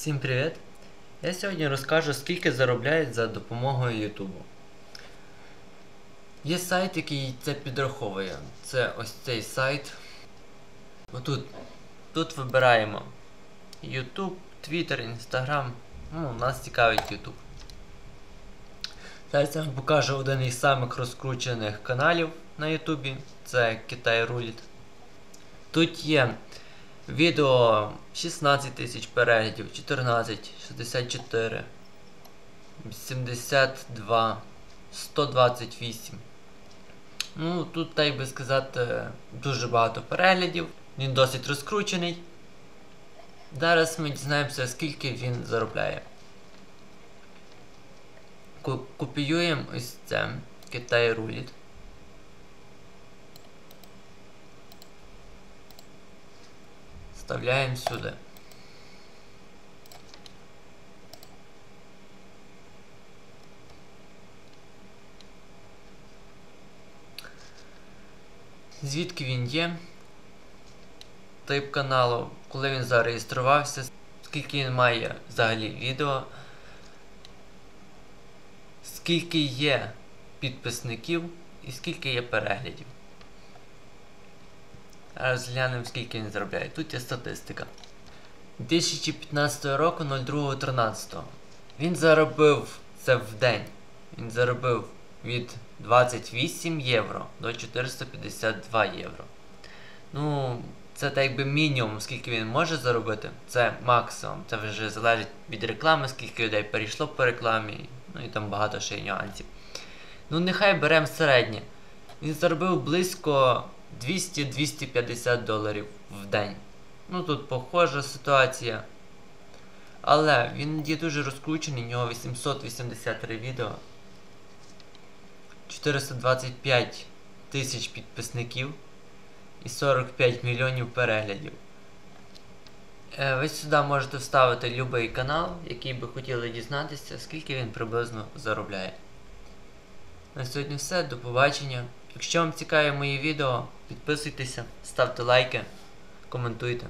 Всім привіт! Я сьогодні розкажу, скільки заробляють за допомогою Ютубу. Є сайт, який це підраховує. Це ось цей сайт. Отут. Тут вибираємо YouTube, Twitter, Instagram. Ну, нас цікавить YouTube. Зараз я вам покажу один із самих розкручених каналів на Ютубі. Це Китай Руліт. Тут є Відео 16 тисяч переглядів, 14, 64, 72, 128. Ну, тут, так би сказати, дуже багато переглядів. Він досить розкручений. Зараз ми дізнаємося, скільки він заробляє. Копіюємо ось це Китай руліт. Вставляємо сюди. Звідки він є? Тип каналу, коли він зареєструвався, скільки він має взагалі відео, скільки є підписників і скільки є переглядів. Розглянемо, скільки він заробляє. Тут є статистика. 2015 року 02.13. Він заробив це в день. Він заробив від 28 євро до 452 євро. Ну, це так якби мінімум, скільки він може заробити. Це максимум. Це вже залежить від реклами, скільки людей перейшло по рекламі. Ну і там багато ще й нюансів. Ну, нехай беремо середнє. Він заробив близько 200-250 доларів в день. Ну тут похожа ситуація. Але він є дуже розкручений, у нього 883 відео. 425 тисяч підписників і 45 мільйонів переглядів. Е, ви сюди можете вставити будь-який канал, який би хотіли дізнатися, скільки він приблизно заробляє. На сьогодні все, до побачення. Якщо вам цікаві мої відео, підписуйтеся, ставте лайки, коментуйте.